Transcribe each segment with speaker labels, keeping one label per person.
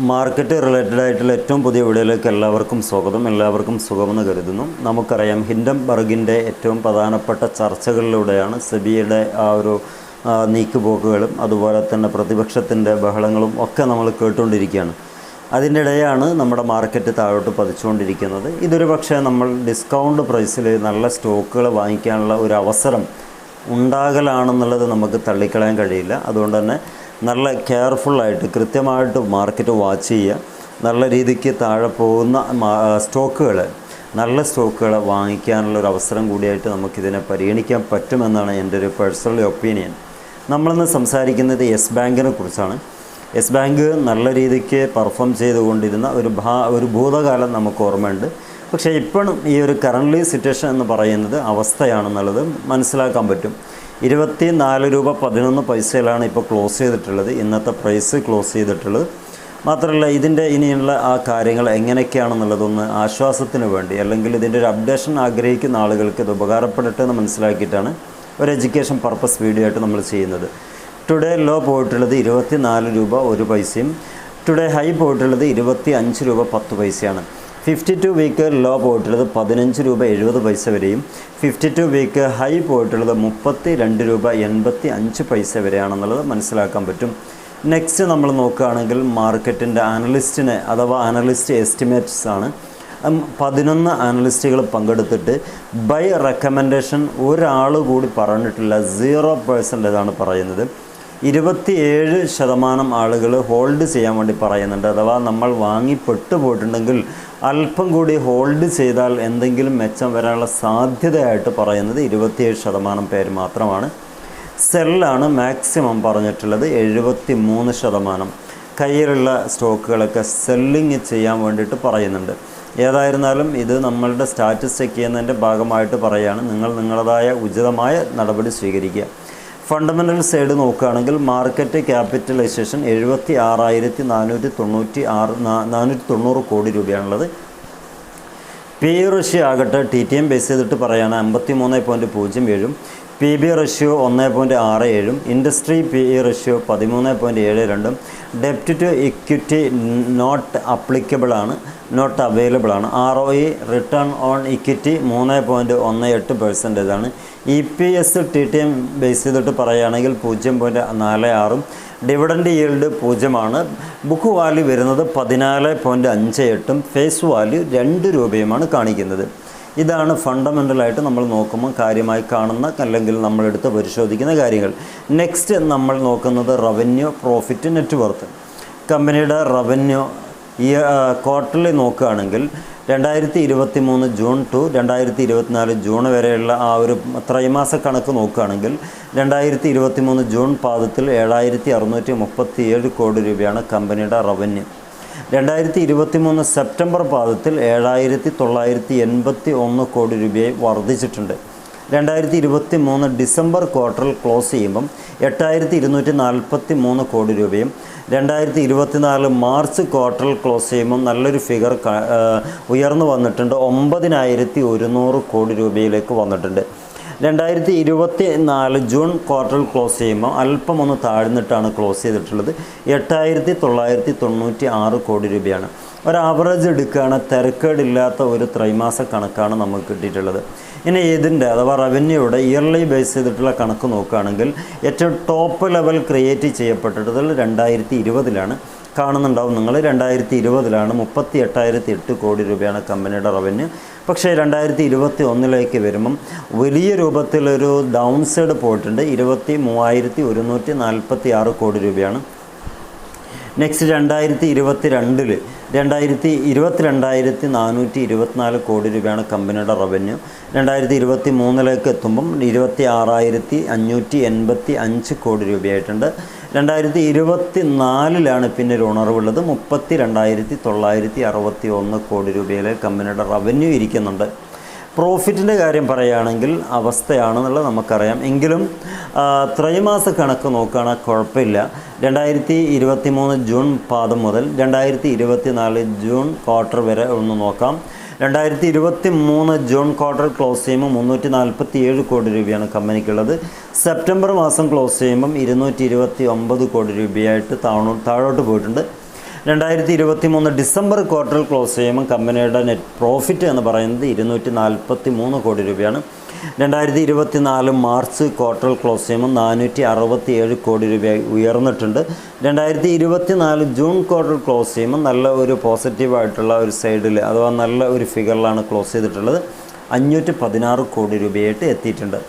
Speaker 1: Market related ആയിട്ടുള്ള ഏറ്റവും പുതിയ വീഡിയോയിലേക്ക് എല്ലാവർക്കും സ്വാഗതം. എല്ലാവർക്കും സുഖമെന്ന് കരുതുന്നു. നമുക്കറിയാം ഹിൻഡംബർഗിന്റെ ഏറ്റവും പ്രധാനപ്പെട്ട ചർച്ചകളിലൂടെയാണ് സെബിയുടെ ആ ഒരു നീക്കുപോക്കുകളും അതുപോലെ തന്നെ പ്രതിപക്ഷത്തിന്റെ ബഹളങ്ങളും ഒക്കെ നമ്മൾ കേട്ടുകൊണ്ടിരിക്കുകയാണ്. അതിന്റെ ഇടയാണ് നമ്മുടെ മാർക്കറ്റ് താഴോട്ട് പതിച്ചുകൊണ്ടിരിക്കുന്നത്. ഇതൊരു പക്ഷേ നമ്മൾ ഡിസ്കൗണ്ട് പ്രൈസിൽ നല്ല സ്റ്റോക്കുകൾ വാങ്ങിക്കാനുള്ള ഒരു അവസരം ഉണ്ടാകലാണെന്നുള്ളത് നമുക്ക് തള്ളിക്കളയാൻ കഴിയില്ല. അതുകൊണ്ട് തന്നെ നല്ല കെയർഫുള്ളായിട്ട് കൃത്യമായിട്ട് മാർക്കറ്റ് വാച്ച് ചെയ്യുക. നല്ല രീതിക്ക് താഴെ പോകുന്ന സ്റ്റോക്കുകൾ നല്ല സ്റ്റോക്കുകൾ വാങ്ങിക്കാനുള്ള ഒരു അവസരം കൂടിയായിട്ട് നമുക്കിതിനെ പരിഗണിക്കാൻ പറ്റുമെന്നാണ് എന്റെ ഒരു പേഴ്സണൽ ഒപ്പീനിയൻ നമ്മളിന്ന് സംസാരിക്കുന്നത് യെസ് ബാങ്കിനെ കുറിച്ചാണ്. യെസ് ബാങ്ക് നല്ല രീതിക്ക് പെർഫോം ചെയ്തുകൊണ്ടിരുന്ന ഒരു ഭാ ഒരു ഭൂതകാലം നമുക്ക് ഓർമ്മയുണ്ട്. പക്ഷേ ഇപ്പോഴും ഈ ഒരു കറന്റ്ലി സിറ്റുവേഷൻ എന്ന് പറയുന്നത് അവസ്ഥയാണെന്നുള്ളത് മനസ്സിലാക്കാൻ പറ്റും. ഇരുപത്തി നാല് രൂപ പതിനൊന്ന് പൈസയിലാണ് ഇപ്പോൾ ക്ലോസ് ചെയ്തിട്ടുള്ളത്. ഇന്നത്തെ പ്രൈസ് ക്ലോസ് ചെയ്തിട്ടുള്ളത്. മാത്രമല്ല ഇതിന്റെ ഇനിയുള്ള ആ കാര്യങ്ങൾ എങ്ങനെയൊക്കെയാണെന്നുള്ളതൊന്ന് ആശ്വാസത്തിന് വേണ്ടി അല്ലെങ്കിൽ ഇതിന്റെ ഒരു അപ്ഡേഷൻ ആഗ്രഹിക്കുന്ന ആളുകൾക്ക് ഇത് ഉപകാരപ്പെടട്ടെ എന്ന് മനസ്സിലാക്കിയിട്ടാണ് ഒരു എഡ്യൂക്കേഷൻ പർപ്പസ് വീഡിയോ ആയിട്ട് നമ്മൾ ചെയ്യുന്നത്. ടുഡേ ലോ പോയിട്ടുള്ളത് ഇരുപത്തി നാല് രൂപ ഒരു പൈസയും ടുഡേ ഹൈ പോയിട്ടുള്ളത് ഇരുപത്തി അഞ്ച് രൂപ പത്ത് പൈസയാണ്. ഫിഫ്റ്റി ടു വീക്ക് ലോ പോയിട്ടുള്ളത് പതിനഞ്ച് രൂപ എഴുപത് പൈസ വരെയും ഫിഫ്റ്റി ടു വീക്ക് ഹൈ പോയിട്ടുള്ളത് മുപ്പത്തി രണ്ട് രൂപ എൺപത്തി അഞ്ച് പൈസ വരെയാണെന്നുള്ളത് മനസ്സിലാക്കാൻ പറ്റും. നെക്സ്റ്റ് നമ്മൾ നോക്കുകയാണെങ്കിൽ മാർക്കറ്റിന്റെ അനലിസ്റ്റിനെ അഥവാ അനലിസ്റ്റ് എസ്റ്റിമേറ്റ്സ് ആണ്. പതിനൊന്ന് അനലിസ്റ്റുകൾ പങ്കെടുത്തിട്ട് ബൈ റെക്കമെൻഡേഷൻ ഒരാൾ കൂടി പറഞ്ഞിട്ടില്ല സീറോ പേഴ്സന്റേതാണ് പറയുന്നത്. ഇരുപത്തിയേഴ് ശതമാനം ആളുകൾ ഹോൾഡ് ചെയ്യാൻ വേണ്ടി പറയുന്നുണ്ട്. അഥവാ നമ്മൾ വാങ്ങി പെട്ടുപോയിട്ടുണ്ടെങ്കിൽ അല്പം കൂടി ഹോൾഡ് ചെയ്താൽ എന്തെങ്കിലും മെച്ചം വരാനുള്ള സാധ്യതയായിട്ട് പറയുന്നത് ഇരുപത്തിയേഴ് ശതമാനം പേര് മാത്രമാണ്. സെല്ലാണ് മാക്സിമം പറഞ്ഞിട്ടുള്ളത് എഴുപത്തി മൂന്ന് ശതമാനം. കയ്യിലുള്ള സ്റ്റോക്കുകളൊക്കെ സെല്ലിങ് ചെയ്യാൻ വേണ്ടിയിട്ട് പറയുന്നുണ്ട്. ഏതായിരുന്നാലും ഇത് നമ്മളുടെ സ്റ്റാറ്റസ് ചെക്ക് ചെയ്യുന്നതിന്റെ ഭാഗമായിട്ട് പറയുകയാണ്. നിങ്ങൾ നിങ്ങളുടേതായ ഉചിതമായ നടപടി സ്വീകരിക്കുക. ഫണ്ടമെന്റൽ സൈഡ് നോക്കുകയാണെങ്കിൽ മാർക്കറ്റ് ക്യാപിറ്റലൈസേഷൻ എഴുപത്തി ആറായിരത്തി നാനൂറ്റി തൊണ്ണൂറ്റി ആറ് നാനൂറ്റി തൊണ്ണൂറ് കോടി രൂപയാണുള്ളത്. പി റഷ്യ ആകട്ടെ ടി ടി എം ബേസ് ചെയ്തിട്ട് പറയുകയാണ് അമ്പത്തി മൂന്ന് പോയിന്റ് പൂജ്യം ഏഴും. പി ബി റഷ്യോ ഒന്ന് പോയിന്റ് ആറ് ഏഴും ഇൻഡസ്ട്രി പി ഇ റഷ്യോ പതിമൂന്ന് പോയിന്റ് ഏഴ് രണ്ടും ഡെപ്റ്റ് ടു ഇക്വിറ്റി നോട്ട് അപ്ലിക്കബിൾ ആണ് നോട്ട് അവൈലബിൾ ആണ് R O E return on equity മൂന്ന് പോയിന്റ് ഒന്ന് എട്ട് പെർസെന്റേജ് ആണ് E P S T T M base ചെയ്തിട്ട് പറയുകയാണെങ്കിൽ പൂജ്യം പോയിന്റ് നാല് ആറും ഡിവിഡൻഡ് ഈൽഡ് പൂജ്യമാണ്. ബുക്ക് വാല്യൂ വരുന്നത് പതിനാല് പോയിന്റ് അഞ്ച് എട്ടും ഫേസ് വാല്യൂ രണ്ട് രൂപയുമാണ് കാണിക്കുന്നത്. ഇതാണ് ഫണ്ടമെന്റലായിട്ട് നമ്മൾ നോക്കുമ്പോൾ കാര്യമായി കാണുന്ന അല്ലെങ്കിൽ നമ്മളെടുത്ത് പരിശോധിക്കുന്ന കാര്യങ്ങൾ. നെക്സ്റ്റ് നമ്മൾ നോക്കുന്നത് റവന്യൂ പ്രോഫിറ്റ് നെറ്റ് വർത്ത് കമ്പനിയുടെ റവന്യൂ ഈ ക്വാർട്ടർലി നോക്കുകയാണെങ്കിൽ രണ്ടായിരത്തി ഇരുപത്തി മൂന്ന് ജൂൺ ടു രണ്ടായിരത്തി ഇരുപത്തിനാല് ജൂൺ വരെയുള്ള ആ ഒരു ത്രൈമാസ കണക്ക് നോക്കുകയാണെങ്കിൽ രണ്ടായിരത്തി ഇരുപത്തി മൂന്ന് ജൂൺ പാദത്തിൽ ഏഴായിരത്തി അറുന്നൂറ്റി മുപ്പത്തി ഏഴ് കോടി രൂപയാണ് കമ്പനിയുടെ റവന്യൂ രണ്ടായിരത്തി ഇരുപത്തി മൂന്ന് സെപ്റ്റംബർ പാദത്തിൽ ഏഴായിരത്തി തൊള്ളായിരത്തി എൺപത്തി ഒന്ന് കോടി രൂപയായി വർദ്ധിച്ചിട്ടുണ്ട്. രണ്ടായിരത്തി ഇരുപത്തി മൂന്ന് ഡിസംബർ ക്വാർട്ടറിൽ ക്ലോസ് ചെയ്യുമ്പം എട്ടായിരത്തി ഇരുന്നൂറ്റി നാൽപ്പത്തി മൂന്ന് കോടി രൂപയും രണ്ടായിരത്തി ഇരുപത്തിനാല് മാർച്ച് ക്വാർട്ടറിൽ ക്ലോസ് ചെയ്യുമ്പം നല്ലൊരു ഫിഗർ ഉയർന്നു വന്നിട്ടുണ്ട്. ഒമ്പതിനായിരത്തി ഒരുന്നൂറ് കോടി രൂപയിലേക്ക് വന്നിട്ടുണ്ട്. രണ്ടായിരത്തി ഇരുപത്തി നാല് ജൂൺ ക്വാർട്ടർ ക്ലോസ് ചെയ്യുമ്പോൾ അല്പം ഒന്ന് താഴ്ന്നിട്ടാണ് ക്ലോസ് ചെയ്തിട്ടുള്ളത്. എട്ടായിരത്തി തൊള്ളായിരത്തി തൊണ്ണൂറ്റി ആറ് കോടി രൂപയാണ്. ഒരു ആവറേജ് എടുക്കുകയാണ്. തിരക്കേടില്ലാത്ത ഒരു ത്രൈമാസ കണക്കാണ് നമുക്ക് കിട്ടിയിട്ടുള്ളത്. ഇനി ഇതിന്റെ അഥവാ റവന്യൂയുടെ ഇയർലി ബേസ് ചെയ്തിട്ടുള്ള കണക്ക് നോക്കുകയാണെങ്കിൽ ഏറ്റവും ടോപ്പ് ലെവൽ ക്രിയേറ്റ് ചെയ്യപ്പെട്ടിട്ടുള്ളത് രണ്ടായിരത്തി ഇരുപതിലാണ് കാണുന്നുണ്ടാവും നിങ്ങൾ. രണ്ടായിരത്തി ഇരുപതിലാണ് മുപ്പത്തി എട്ടായിരത്തി എട്ട് കോടി രൂപയാണ് കമ്പനിയുടെ റവന്യൂ പക്ഷേ രണ്ടായിരത്തി ഇരുപത്തി ഒന്നിലേക്ക് വരുമ്പം വലിയ രൂപത്തിലൊരു ഡൗൺ സൈഡ് പോയിട്ടുണ്ട്. ഇരുപത്തി മൂവായിരത്തി ഒരുന്നൂറ്റി നാൽപ്പത്തി ആറ് കോടി രൂപയാണ്. നെക്സ്റ്റ് രണ്ടായിരത്തി ഇരുപത്തി രണ്ടിൽ രണ്ടായിരത്തി ഇരുപത്തിരണ്ടായിരത്തി നാനൂറ്റി ഇരുപത്തിനാല് കോടി രൂപയാണ് കമ്പനിയുടെ റവന്യൂ. രണ്ടായിരത്തി ഇരുപത്തി മൂന്നിലേക്ക് എത്തുമ്പം ഇരുപത്തി ആറായിരത്തി അഞ്ഞൂറ്റി എൺപത്തി അഞ്ച് കോടി രൂപയായിട്ടുണ്ട്. രണ്ടായിരത്തി ഇരുപത്തി നാലിലാണ് പിന്നെ ഒരു ഉണർവുള്ളത്. മുപ്പത്തി രണ്ടായിരത്തി തൊള്ളായിരത്തി അറുപത്തി ഒന്ന് കോടി രൂപയിലെ കമ്പനിയുടെ റവന്യൂ ഇരിക്കുന്നുണ്ട്. പ്രോഫിറ്റിന്റെ കാര്യം പറയുകയാണെങ്കിൽ അവസ്ഥയാണെന്നുള്ളത് നമുക്കറിയാം. എങ്കിലും ത്രൈമാസ കണക്ക് നോക്കുകയാണെങ്കിൽ കുഴപ്പമില്ല. രണ്ടായിരത്തി ഇരുപത്തി മൂന്ന് ജൂൺ പാദം മുതൽ രണ്ടായിരത്തി ഇരുപത്തി നാല് ജൂൺ ക്വാർട്ടർ വരെ ഒന്ന് നോക്കാം. രണ്ടായിരത്തി ഇരുപത്തി മൂന്ന് ജൂൺ ക്വാർട്ടർ ക്ലോസ് ചെയ്യുമ്പോൾ മുന്നൂറ്റി നാൽപ്പത്തി ഏഴ് കോടി രൂപയാണ് കമ്പനിക്കുള്ളത്. സെപ്റ്റംബർ മാസം ക്ലോസ് ചെയ്യുമ്പം ഇരുന്നൂറ്റി ഇരുപത്തി ഒമ്പത് കോടി രൂപയായിട്ട് താഴോട്ട് പോയിട്ടുണ്ട്. രണ്ടായിരത്തി ഇരുപത്തി മൂന്ന് ഡിസംബർ ക്വാർട്ടറിൽ ക്ലോസ് ചെയ്യുമ്പോൾ കമ്പനിയുടെ നെറ്റ് പ്രോഫിറ്റ് എന്ന് പറയുന്നത് ഇരുന്നൂറ്റി നാൽപ്പത്തി മൂന്ന് കോടി രൂപയാണ്. രണ്ടായിരത്തി ഇരുപത്തി നാല് മാർച്ച് ക്വാർട്ടറിൽ ക്ലോസ് ചെയ്യുമ്പോൾ നാനൂറ്റി അറുപത്തി ഏഴ് കോടി രൂപയായി ഉയർന്നിട്ടുണ്ട്. രണ്ടായിരത്തി ഇരുപത്തി നാല് ജൂൺ ക്വാർട്ടർ ക്ലോസ് ചെയ്യുമ്പോൾ നല്ല ഒരു പോസിറ്റീവായിട്ടുള്ള ഒരു സൈഡിൽ അഥവാ നല്ല ഒരു ഫിഗറിലാണ് ക്ലോസ് ചെയ്തിട്ടുള്ളത്. അഞ്ഞൂറ്റി പതിനാറ് കോടി രൂപയായിട്ട് എത്തിയിട്ടുണ്ട്.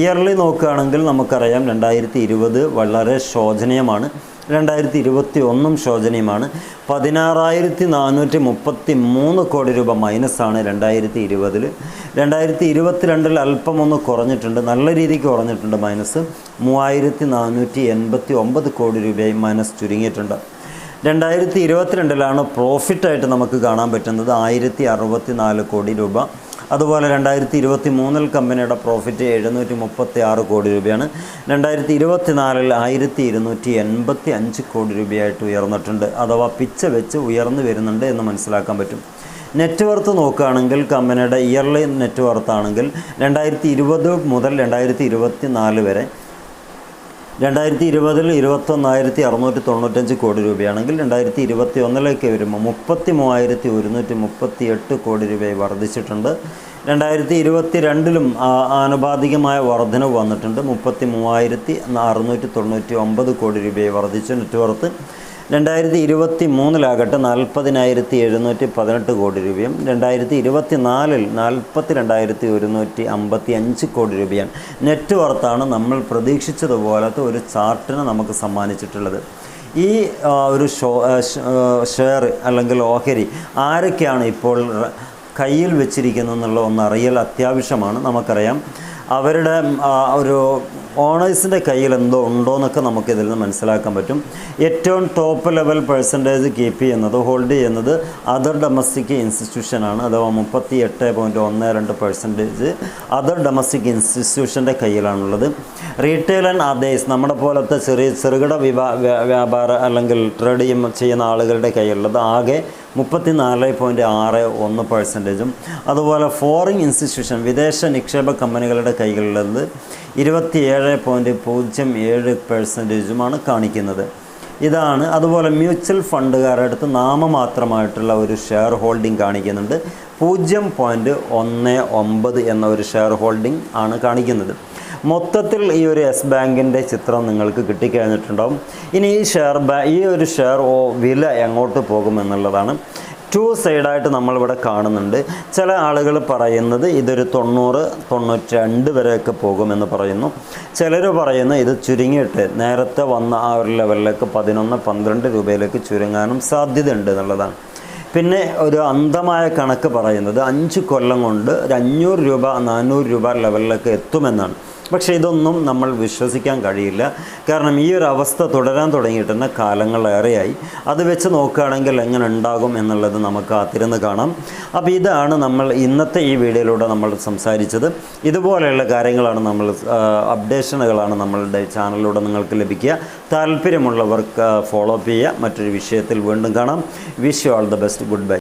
Speaker 1: ഇയർലി നോക്കുകയാണെങ്കിൽ നമുക്കറിയാം രണ്ടായിരത്തി ഇരുപത് വളരെ ശോചനീയമാണ്. രണ്ടായിരത്തി ഇരുപത്തി ഒന്നും ശോചനീയമാണ്. പതിനാറായിരത്തി നാനൂറ്റി മുപ്പത്തി മൂന്ന് കോടി രൂപ മൈനസാണ് രണ്ടായിരത്തി ഇരുപതിൽ രണ്ടായിരത്തി ഇരുപത്തിരണ്ടിൽ അല്പം ഒന്ന് കുറഞ്ഞിട്ടുണ്ട്. നല്ല രീതിക്ക് കുറഞ്ഞിട്ടുണ്ട് മൈനസ്. മൂവായിരത്തി നാനൂറ്റി എൺപത്തി ഒമ്പത് കോടി രൂപയായി മൈനസ് ചുരുങ്ങിയിട്ടുണ്ട്. രണ്ടായിരത്തി ഇരുപത്തിരണ്ടിലാണ് പ്രോഫിറ്റായിട്ട് നമുക്ക് കാണാൻ പറ്റുന്നത് ആയിരത്തി അറുപത്തി നാല് കോടി രൂപ. അതുപോലെ രണ്ടായിരത്തി ഇരുപത്തി മൂന്നിൽ കമ്പനിയുടെ പ്രോഫിറ്റ് എഴുന്നൂറ്റി മുപ്പത്തി ആറ് കോടി രൂപയാണ്. രണ്ടായിരത്തി ഇരുപത്തി നാലിൽ ആയിരത്തി ഇരുന്നൂറ്റി എൺപത്തി അഞ്ച് കോടി രൂപയായിട്ട് ഉയർന്നിട്ടുണ്ട്. അഥവാ പിച്ച വെച്ച് ഉയർന്നു വരുന്നുണ്ട് എന്ന് മനസ്സിലാക്കാൻ പറ്റും. നെറ്റ് വർത്ത് നോക്കുകയാണെങ്കിൽ കമ്പനിയുടെ ഇയർലി നെറ്റ് വർത്ത് ആണെങ്കിൽ രണ്ടായിരത്തി ഇരുപത് മുതൽ രണ്ടായിരത്തി ഇരുപത്തി നാല് വരെ രണ്ടായിരത്തി ഇരുപതിൽ ഇരുപത്തൊന്നായിരത്തി അറുന്നൂറ്റി തൊണ്ണൂറ്റഞ്ച് കോടി രൂപയാണെങ്കിൽ രണ്ടായിരത്തി ഇരുപത്തി ഒന്നിലേക്ക് വരുമ്പോൾ മുപ്പത്തി മൂവായിരത്തി ഒരുന്നൂറ്റി മുപ്പത്തി എട്ട് കോടി രൂപയായി വർദ്ധിച്ചിട്ടുണ്ട്. രണ്ടായിരത്തി ഇരുപത്തി രണ്ടിലും ആനുപാതികമായ വർധനവ് വന്നിട്ടുണ്ട്. മുപ്പത്തി മൂവായിരത്തി അറുന്നൂറ്റി തൊണ്ണൂറ്റി ഒമ്പത് കോടി രൂപയായി വർദ്ധിച്ചു. നെറ്റ്വർത്ത് രണ്ടായിരത്തി ഇരുപത്തി മൂന്നിലാകട്ടെ നാൽപ്പതിനായിരത്തി എഴുന്നൂറ്റി പതിനെട്ട് കോടി രൂപയും രണ്ടായിരത്തി ഇരുപത്തി നാലിൽ നാൽപ്പത്തി രണ്ടായിരത്തി ഒരുന്നൂറ്റി അമ്പത്തി അഞ്ച് കോടി രൂപയാണ്. നെറ്റ് വർത്താണ് നമ്മൾ പ്രതീക്ഷിച്ചതുപോലത്തെ ഒരു ചാർട്ടിന് നമുക്ക് സമ്മാനിച്ചിട്ടുള്ളത്. ഈ ഒരു ഷോ ഷെയർ അല്ലെങ്കിൽ ഓഹരി ആരൊക്കെയാണ് ഇപ്പോൾ കയ്യിൽ വെച്ചിരിക്കുന്നത് എന്നുള്ള ഒന്ന് അറിയൽ അത്യാവശ്യമാണ്. നമുക്കറിയാം. അവരുടെ ഒരു ഓണേഴ്സിന്റെ കയ്യിൽ എന്തോ ഉണ്ടോ എന്നൊക്കെ നമുക്ക് ഇതിൽ നിന്ന് മനസ്സിലാക്കാൻ പറ്റും. ഏറ്റവും ടോപ്പ് ലെവൽ പെർസെന്റേജ് കീപ്പ് ചെയ്യുന്നത് ഹോൾഡ് ചെയ്യുന്നത് അതർ ഡൊമസ്റ്റിക് ഇൻസ്റ്റിറ്റ്യൂഷനാണ് അഥവാ മുപ്പത്തി എട്ട് പോയിന്റ് ഒന്ന് രണ്ട് പെർസെന്റേജ് അതർ ഡൊമസ്റ്റിക് ഇൻസ്റ്റിറ്റ്യൂഷന്റെ കയ്യിലാണുള്ളത്. റീറ്റെയിൽ ആൻഡ് അതേഴ്സ് നമ്മുടെ പോലത്തെ ചെറിയ ചെറുകിട വ്യാപാര അല്ലെങ്കിൽ ട്രേഡ് ചെയ്യുന്ന ആളുകളുടെ കയ്യിലുള്ളത് ആകെ മുപ്പത്തി നാല് പോയിന്റ് ആറ് ഒന്ന് പെർസെന്റേജും. അതുപോലെ ഫോറിൻ ഇൻസ്റ്റിറ്റ്യൂഷൻ വിദേശ നിക്ഷേപ കമ്പനികളുടെ കൈകളിലുള്ളത് ഇരുപത്തിയേഴ് പോയിന്റ് പൂജ്യം ഏഴ് പെർസെന്റേജുമാണ് കാണിക്കുന്നത്. ഇതാണ് അതുപോലെ മ്യൂച്വൽ ഫണ്ടുകാരുടെ അടുത്ത് നാമമാത്രമായിട്ടുള്ള ഒരു ഷെയർ ഹോൾഡിംഗ് കാണിക്കുന്നുണ്ട്. പൂജ്യം പോയിന്റ് ഒന്ന് ഒമ്പത് എന്ന ഒരു ഷെയർ ഹോൾഡിംഗ് ആണ് കാണിക്കുന്നത്. മൊത്തത്തിൽ ഈ ഒരു എസ് ബാങ്കിന്റെ ചിത്രം നിങ്ങൾക്ക് കിട്ടിക്കഴിഞ്ഞിട്ടുണ്ടാവും. ഇനി ഈ ഷെയർ ബാ ഈ ഒരു ഷെയർ ഓ വില എങ്ങോട്ട് പോകുമെന്നുള്ളതാണ്. ടു സൈഡായിട്ട് നമ്മളിവിടെ കാണുന്നുണ്ട്. ചില ആളുകൾ പറയുന്നത് ഇതൊരു തൊണ്ണൂറ് തൊണ്ണൂറ്റി രണ്ട് വരെയൊക്കെ പോകുമെന്ന് പറയുന്നു. ചിലർ പറയുന്നു ഇത് ചുരുങ്ങിയിട്ട് നേരത്തെ വന്ന ആ ഒരു ലെവലിലേക്ക് പതിനൊന്ന് പന്ത്രണ്ട് രൂപയിലേക്ക് ചുരുങ്ങാനും സാധ്യതയുണ്ട് എന്നുള്ളതാണ്. പിന്നെ ഒരു അന്ധമായ കണക്ക് പറയുന്നത് അഞ്ച് കൊല്ലം കൊണ്ട് ഒരു അഞ്ഞൂറ് രൂപ നാനൂറ് രൂപ ലെവലിലേക്ക് എത്തുമെന്നാണ്. പക്ഷേ ഇതൊന്നും നമ്മൾ വിശ്വസിക്കാൻ കഴിയില്ല. കാരണം ഈ ഒരു അവസ്ഥ തുടരാൻ തുടങ്ങിയിട്ട് കാലങ്ങളേറെയായി. അത് വെച്ച് നോക്കുകയാണെങ്കിൽ എങ്ങനെ ഉണ്ടാകും എന്നുള്ളത് നമുക്ക് കാത്തിരുന്ന് കാണാം. അപ്പോൾ ഇതാണ് നമ്മൾ ഇന്നത്തെ ഈ വീഡിയോയിലൂടെ നമ്മൾ സംസാരിച്ചത്. ഇതുപോലെയുള്ള കാര്യങ്ങളാണ് നമ്മൾ അപ്ഡേഷനുകളാണ് നമ്മളുടെ ചാനലിലൂടെ നിങ്ങൾക്ക് ലഭിക്കുക. താല്പര്യമുള്ളവർക്ക് ഫോളോ അപ്പ് ചെയ്യുക. മറ്റൊരു വിഷയത്തിൽ വീണ്ടും കാണാം. Wish you all the best goodbye